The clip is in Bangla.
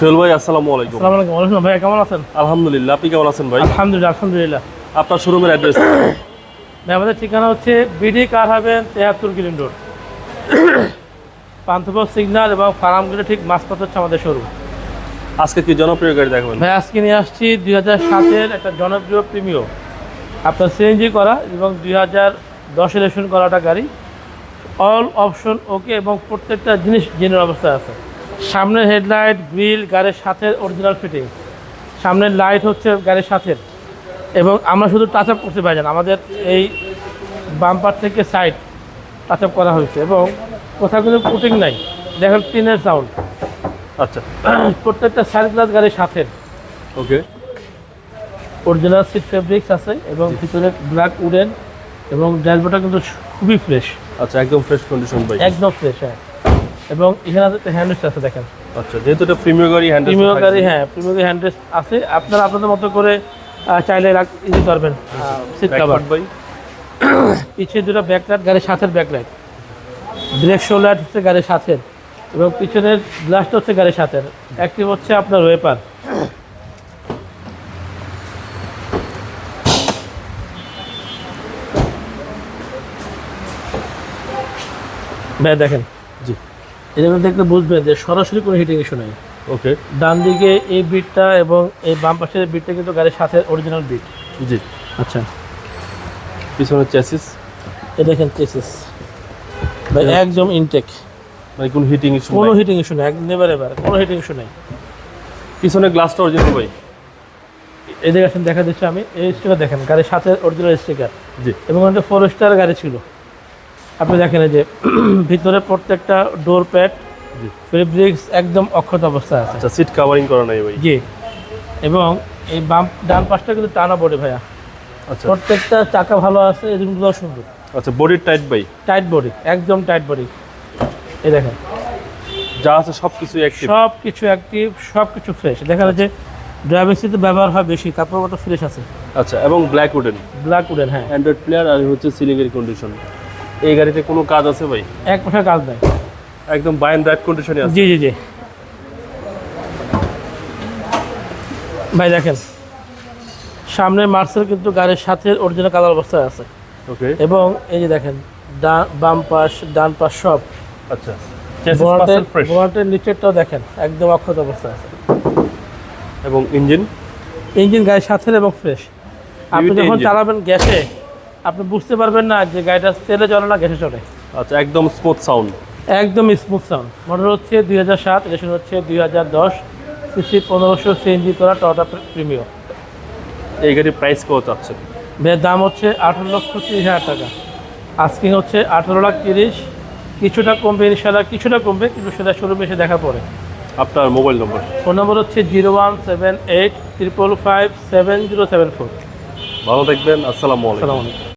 সোহেল ভাই আসসালামু আলাইকুম। আসসালামু আলাইকুম। ওয়ালাইকুম ভাই কেমন আছেন? আলহামদুলিল্লাহ আপনি কেমন আছেন ভাই? আলহামদুলিল্লাহ আলহামদুলিল্লাহ। আপনার শোরুমের অ্যাড্রেস ভাই আমাদের ঠিকানা হচ্ছে বিডি কার হাবেন তেহাত্তর কিলিন রোড পান্থপথ সিগন্যাল এবং ফার্মগুলো ঠিক মাঝপথ হচ্ছে আমাদের শোরুম। আজকে কি জনপ্রিয় গাড়ি দেখাবেন? ভাই আজকে নিয়ে আসছি দুই হাজার সাতের একটা জনপ্রিয় প্রিমিও আপনার সিএনজি করা এবং দুই হাজার দশে রেশন করা একটা গাড়ি। অল অপশন ওকে এবং প্রত্যেকটা জিনিস জেনের অবস্থায় আছে। সামনের হেডলাইট গ্রিল গাড়ির সাথে অরিজিনাল ফিটিং সামনের লাইট হচ্ছে গাড়ির সাথে এবং আমরা শুধু টাচ আপ করতে পারি না আমাদের এই বাম্পার থেকে সাইড টাচ আপ করা হয়েছে এবং কোথাও কিন্তু কুটিং নাই। দেখেন টিনের সাউন্ড আচ্ছা। প্রত্যেকটা সাইড গ্লাস গাড়ির সাথে ওকে। অরিজিনাল সিট ফেব্রিক্স আছে এবং ভিতরে ব্ল্যাক উডেন এবং ড্যাশবোর্ডটা কিন্তু খুবই ফ্রেশ আচ্ছা একদম ফ্রেশ কন্ডিশন একদম ফ্রেশ হ্যাঁ। এবং এখানে হ্যান্ডরেস্ট আছে দেখেন। আচ্ছা যেহেতু এটা প্রিমিয় গাড়ি হ্যান্ডেল প্রিমিয়ার গাড়ি হ্যাঁ প্রিমিয়ার হ্যান্ডরেস্ট আছে। আপনারা আপনাদের মতো করে চাইলে রাখ- ই দিতে পারবেন সিট কাভার ভাই। পিছিয়ে দুটো ব্যাকলাইট গাড়ির সাথের ব্যাকলাইট ব্রেক শো লাইট হচ্ছে গাড়ির সাথের এবং পিছনের গ্লাসটা হচ্ছে গাড়ির সাথের। অ্যাক্টিভ হচ্ছে আপনার ওয়েপার ভাই দেখেন। জি। এটা কিন্তু দেখলে বুঝবেন যে সরাসরি কোনো হিটিং ইস্যু নেই। ওকে ডান দিকে এই বিটটা এবং এই বাম পাশের বিটটা কিন্তু গাড়ির সাথে অরিজিনাল বিট জি। আচ্ছা। পিছনের চ্যাসিস এ দেখেন চেসিস ভাই একদম ইনটেক মানে কোন হিটিং ইস্যু কোনো হিটিং ইস্যু নেই নেভার এভার কোনো হিটিং ইস্যু নেই। পিছনের গ্লাসটা অরিজিনাল ভাই? এদিকে আসেন দেখা দিচ্ছি আমি এই স্টিকার দেখেন গাড়ির সাথে অরিজিনাল স্টিকার জি। এবং একটা ফোর স্টার গাড়ি ছিল। আপনি দেখেন যে ভিতরে প্রত্যেকটা ডোর প্যাড ফেব্রিক্স একদম অক্ষত অবস্থায় আছে। আচ্ছা সিট কাভারিং করা নাই ভাই। জি। এবং এই বাম ডান পাশটা কিন্তু টানা বডি ভাইয়া। আচ্ছা। প্রত্যেকটা চাকা ভালো আছে এদিকগুলো সুন্দর। আচ্ছা বডির টাইট ভাই? টাইট বডি একদম টাইট বডি এই দেখেন। যা আছে সব কিছু অ্যাক্টিভ সব কিছু অ্যাক্টিভ সব কিছু ফ্রেশ দেখা যাচ্ছে ড্রাইভিং সিটে ব্যবহার হয় বেশি তারপর ওটা ফ্রেশ আছে। আচ্ছা এবং ব্ল্যাক উডেন ব্ল্যাক উডেন হ্যাঁ। অ্যান্ড্রয়েড প্লেয়ার আর হচ্ছে সিলিং এর কন্ডিশন এই গাড়িতে কোনো কাজ আছে ভাই? এক পয়সা কাজ দেয় একদম বাই অ্যান্ড রাইট কন্ডিশনে আছে। জি জি জি। ভাই দেখেন সামনে মার্সেল কিন্তু গাড়ির সাথে অরিজিনাল কালার অবস্থায় আছে। ওকে। এবং এই যে দেখেন ডান বাম পাশ ডান পাশ সব। আচ্ছা বোনাটের নিচেরটাও দেখেন একদম অক্ষত অবস্থায় আছে। এবং ইঞ্জিন ইঞ্জিন গাড়ির সাথে এবং ফ্রেশ আপনি যখন চালাবেন গ্যাসে আপনি বুঝতে পারবেন না যে গাড়িটা তেলে চলে না গ্যাসে চলে। আচ্ছা একদম স্মুথ সাউন্ড একদম স্মুথ সাউন্ড মডেল হচ্ছে দুই হাজার সাত রেশন হচ্ছে দুই হাজার দশ সিসি পনেরোশো সিএনজি করা টটা প্রিমিয়াম এই গাড়ির প্রাইস কত এর দাম হচ্ছে আঠারো লক্ষ তিরিশ হাজার টাকা। আস্কিং হচ্ছে আঠারো লাখ তিরিশ। কিছুটা কমবে ইনশাল্লাহ কিছুটা কমবে কিন্তু সেটা শোরুমে এসে দেখা পড়ে। আপনার মোবাইল নম্বর ফোন নম্বর হচ্ছে zero one seven eight triple five seven zero seven four ভালো থাকবেন আসসালামু আলাইকুম। আসসালামু আলাইকুম।